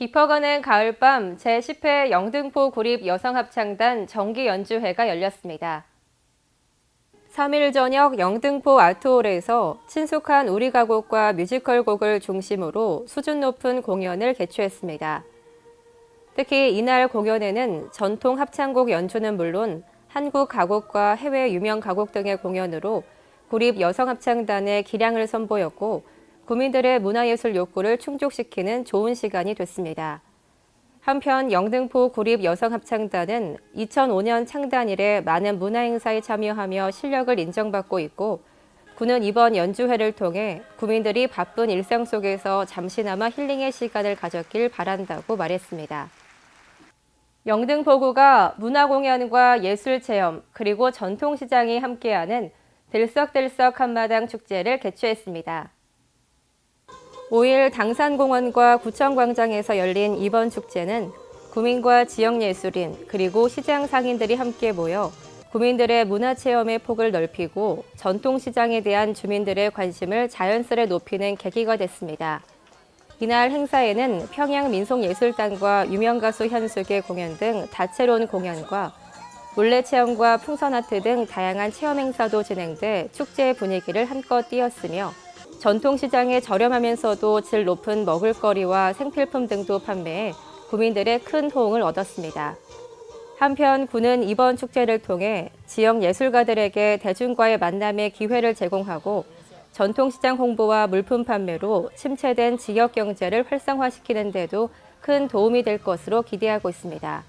깊어가는 가을밤 제10회 영등포 구립 여성합창단 정기 연주회가 열렸습니다. 3일 저녁 영등포 아트홀에서 친숙한 우리 가곡과 뮤지컬 곡을 중심으로 수준 높은 공연을 개최했습니다. 특히 이날 공연에는 전통 합창곡 연주는 물론 한국 가곡과 해외 유명 가곡 등의 공연으로 구립 여성합창단의 기량을 선보였고 구민들의 문화예술 욕구를 충족시키는 좋은 시간이 됐습니다. 한편 영등포 구립 여성합창단은 2005년 창단 이래 많은 문화행사에 참여하며 실력을 인정받고 있고 군은 이번 연주회를 통해 구민들이 바쁜 일상 속에서 잠시나마 힐링의 시간을 가졌길 바란다고 말했습니다. 영등포구가 문화공연과 예술체험 그리고 전통시장이 함께하는 들썩들썩 한마당 축제를 개최했습니다. 5일 당산공원과 구청광장에서 열린 이번 축제는 구민과 지역예술인 그리고 시장 상인들이 함께 모여 구민들의 문화체험의 폭을 넓히고 전통시장에 대한 주민들의 관심을 자연스레 높이는 계기가 됐습니다. 이날 행사에는 평양민속예술단과 유명가수 현숙의 공연 등 다채로운 공연과 물레체험과 풍선아트 등 다양한 체험 행사도 진행돼 축제의 분위기를 한껏 띄웠으며 전통시장에 저렴하면서도 질 높은 먹을거리와 생필품 등도 판매해 구민들의 큰 호응을 얻었습니다. 한편 군은 이번 축제를 통해 지역 예술가들에게 대중과의 만남의 기회를 제공하고 전통시장 홍보와 물품 판매로 침체된 지역 경제를 활성화시키는 데도 큰 도움이 될 것으로 기대하고 있습니다.